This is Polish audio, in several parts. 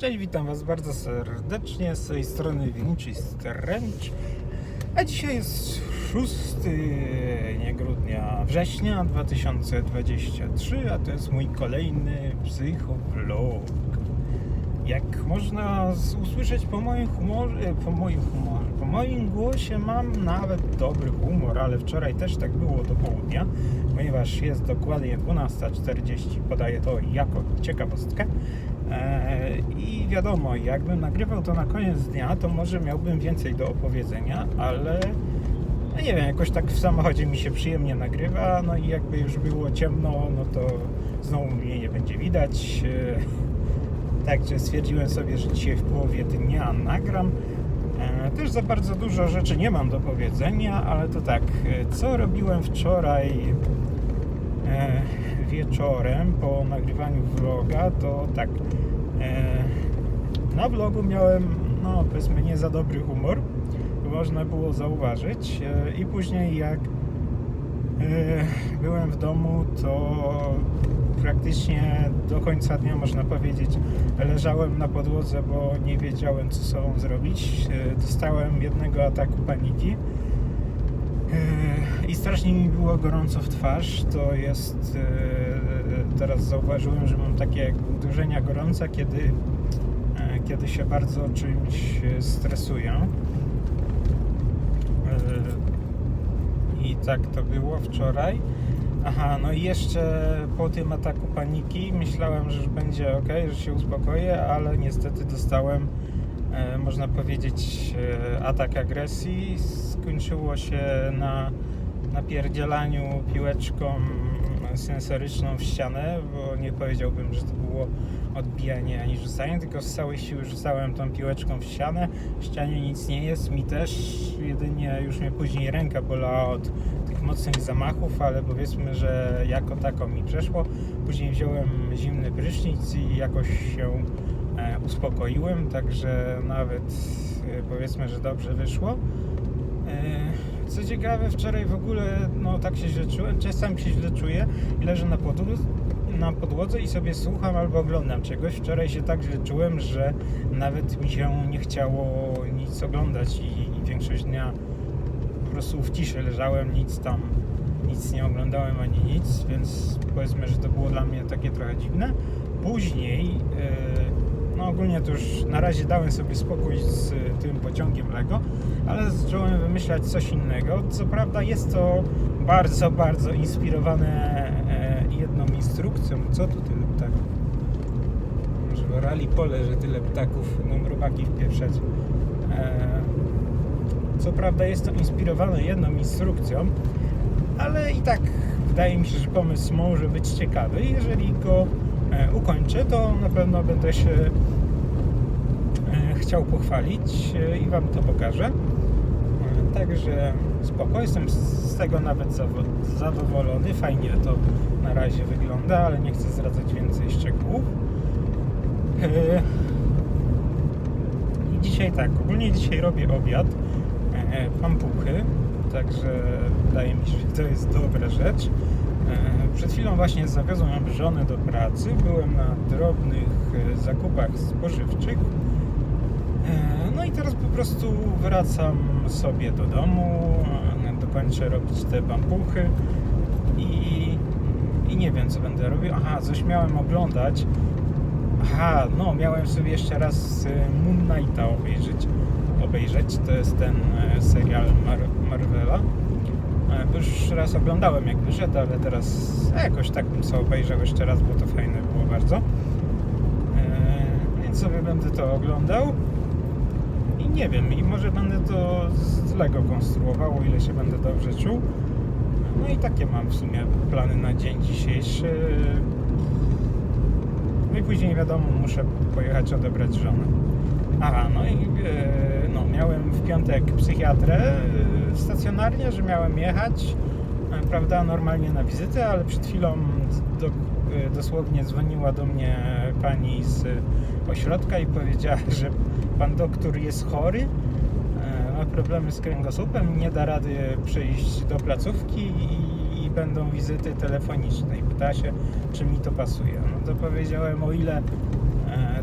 Cześć, witam Was bardzo serdecznie z tej strony Winczy Stręcz. A dzisiaj jest 6 nie grudnia, września 2023, a to jest mój kolejny psychowlog. Jak można usłyszeć po moim humorze, po moim humorze, po moim głosie mam nawet dobry humor, ale wczoraj też tak było do południa, ponieważ jest dokładnie 12.40, podaję to jako ciekawostkę. Eee, I wiadomo, jakbym nagrywał to na koniec dnia, to może miałbym więcej do opowiedzenia, ale no nie wiem, jakoś tak w samochodzie mi się przyjemnie nagrywa, no i jakby już było ciemno, no to znowu mnie nie będzie widać. Także stwierdziłem sobie, że dzisiaj w połowie dnia nagram. E, Też za bardzo dużo rzeczy nie mam do powiedzenia, ale to tak, e, co robiłem wczoraj e, wieczorem po nagrywaniu vloga, to tak, na vlogu miałem, no powiedzmy, nie za dobry humor, można było zauważyć i później jak Byłem w domu, to praktycznie do końca dnia można powiedzieć leżałem na podłodze, bo nie wiedziałem co sobą zrobić. E, Dostałem jednego ataku paniki E, i strasznie mi było gorąco w twarz. To jest, e, teraz zauważyłem, że mam takie uderzenia gorąca, kiedy, e, kiedy się bardzo czymś e, stresuję. Tak to było wczoraj. Aha, no i jeszcze po tym ataku paniki myślałem, że już będzie ok, że się uspokoję, ale niestety dostałem, e, można powiedzieć, e, atak agresji. Skończyło się na napierdzielaniu piłeczką sensoryczną w ścianę, bo nie powiedziałbym, że to było odbijanie ani rzucanie, tylko z całej siły rzucałem tą piłeczką w ścianę. W ścianie nic nie jest, mi też, jedynie już mnie później ręka bolała od tych mocnych zamachów, ale powiedzmy, że jako tako mi przeszło. Później wziąłem zimny prysznic i jakoś się e, uspokoiłem, także nawet e, powiedzmy, że dobrze wyszło. Co ciekawe, wczoraj w ogóle no tak się źle czułem, czasami się źle czuję i leżę na, na podłodze i sobie słucham albo oglądam czegoś. Wczoraj się tak źle czułem, że nawet mi się nie chciało nic oglądać i, i większość dnia po prostu w ciszy leżałem, nic tam, nic nie oglądałem ani nic, więc powiedzmy, że to było dla mnie takie trochę dziwne. Później, yy, no ogólnie to już na razie dałem sobie spokój z y, tym pociągiem Lego, ale zacząłem wymyślać coś innego. Co prawda jest to bardzo, bardzo inspirowane e, jedną instrukcją. Co tu tyle ptaków? Może orali pole, że tyle ptaków, no robaki wpieprzać. E, co prawda jest to inspirowane jedną instrukcją, ale i tak wydaje mi się, że pomysł może być ciekawy. Jeżeli go ukończę, to na pewno będę się e, chciał pochwalić e, i Wam to pokażę. E, Także spoko, jestem z- tego nawet zadowolony. Fajnie to na razie wygląda, ale nie chcę zdradzać więcej szczegółów. E, I dzisiaj tak, ogólnie dzisiaj robię obiad, e, pampuchy, także wydaje mi się, że to jest dobra rzecz. E, Przed chwilą właśnie zawiozłem żonę do pracy, byłem na drobnych e, zakupach spożywczych. E, No i teraz po prostu wracam sobie do domu, dokończę robić te pampuchy i, i nie wiem co będę robił. Aha, coś miałem oglądać. Aha, no miałem sobie jeszcze raz Moon Knighta obejrzeć. obejrzeć. To jest ten serial Mar- Marvela. E, Już raz oglądałem jak wyszedł, ale teraz jakoś tak bym sobie obejrzał jeszcze raz, bo to fajne było bardzo. E, Więc sobie będę to oglądał. I nie wiem, i może będę to z Lego konstruował, o ile się będę dobrze czuł. No i takie mam w sumie plany na dzień dzisiejszy. No i później wiadomo, muszę pojechać odebrać żonę. Aha, no i e, no, miałem w piątek psychiatrę stacjonarnie, że miałem jechać, e, prawda, normalnie na wizytę, ale przed chwilą do, e, dosłownie dzwoniła do mnie pani z ośrodka i powiedziała, że pan doktor jest chory, e, ma problemy z kręgosłupem, nie da rady przyjść do placówki i, i będą wizyty telefoniczne. I pyta się, czy mi to pasuje. No to powiedziałem, o ile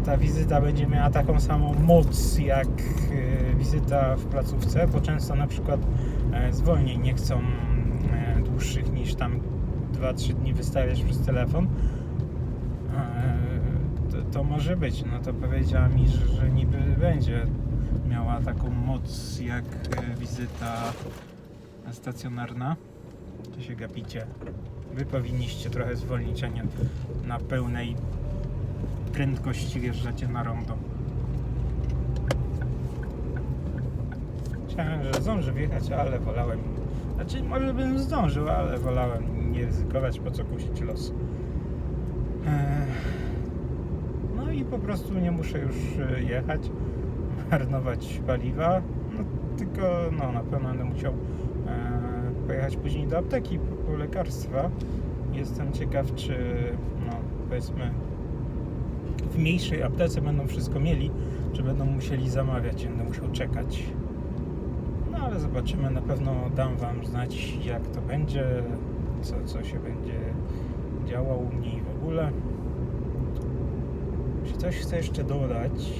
ta wizyta będzie miała taką samą moc jak e, wizyta w placówce, bo często na przykład e, zwolnień nie chcą e, dłuższych niż tam 2-3 dni wystawiać przez telefon. E, To, to może być, no to powiedziała mi, że, że niby będzie miała taką moc jak wizyta stacjonarna. To się gapicie. Wy powinniście trochę zwolnić, a nie na pełnej prędkości wjeżdżacie na rondo. Chciałem, że zdążę wjechać, ale wolałem. Znaczy, może bym zdążył, ale wolałem nie ryzykować, po co kusić los. No i po prostu nie muszę już e, jechać, marnować paliwa. No, tylko no, na pewno będę musiał e, pojechać później do apteki po lekarstwa. Jestem ciekaw, czy no, powiedzmy w mniejszej aptece będą wszystko mieli, czy będą musieli zamawiać, będę musiał czekać. No ale zobaczymy, na pewno dam Wam znać jak to będzie, co, co się będzie działo u mnie i w ogóle. Czy coś chcę jeszcze dodać?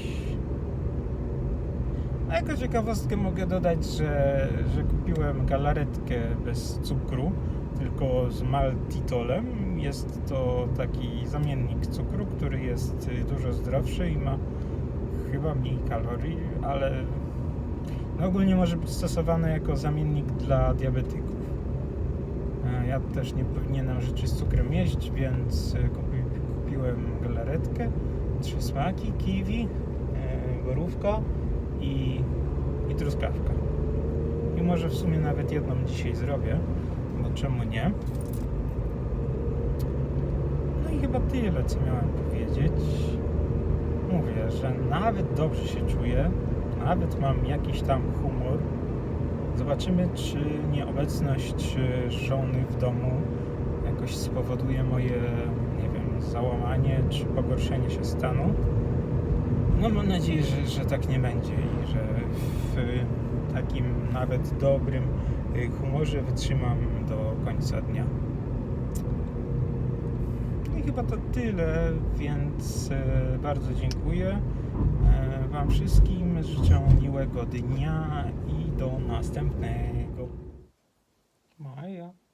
A jako ciekawostkę mogę dodać, że, że kupiłem galaretkę bez cukru, tylko z maltitolem. Jest to taki zamiennik cukru, który jest y, dużo zdrowszy i ma chyba mniej kalorii, ale no ogólnie może być stosowany jako zamiennik dla diabetyków. E, Ja też nie powinienem rzeczy z cukrem jeść, więc e, kupi, kupiłem galaretkę, trzy smaki, kiwi, e, borówka i, i truskawka. I może w sumie nawet jedną dzisiaj zrobię, bo czemu nie? I chyba tyle, co miałem powiedzieć. Mówię, że nawet dobrze się czuję, nawet mam jakiś tam humor. Zobaczymy, czy nieobecność e, żony w domu jakoś spowoduje moje, nie wiem, załamanie czy pogorszenie się stanu. No mam nadzieję, że, że tak nie będzie i że w takim nawet dobrym y, humorze wytrzymam do końca dnia. Chyba to tyle, więc e, bardzo dziękuję e, Wam wszystkim. Życzę miłego dnia i do następnego. Maja.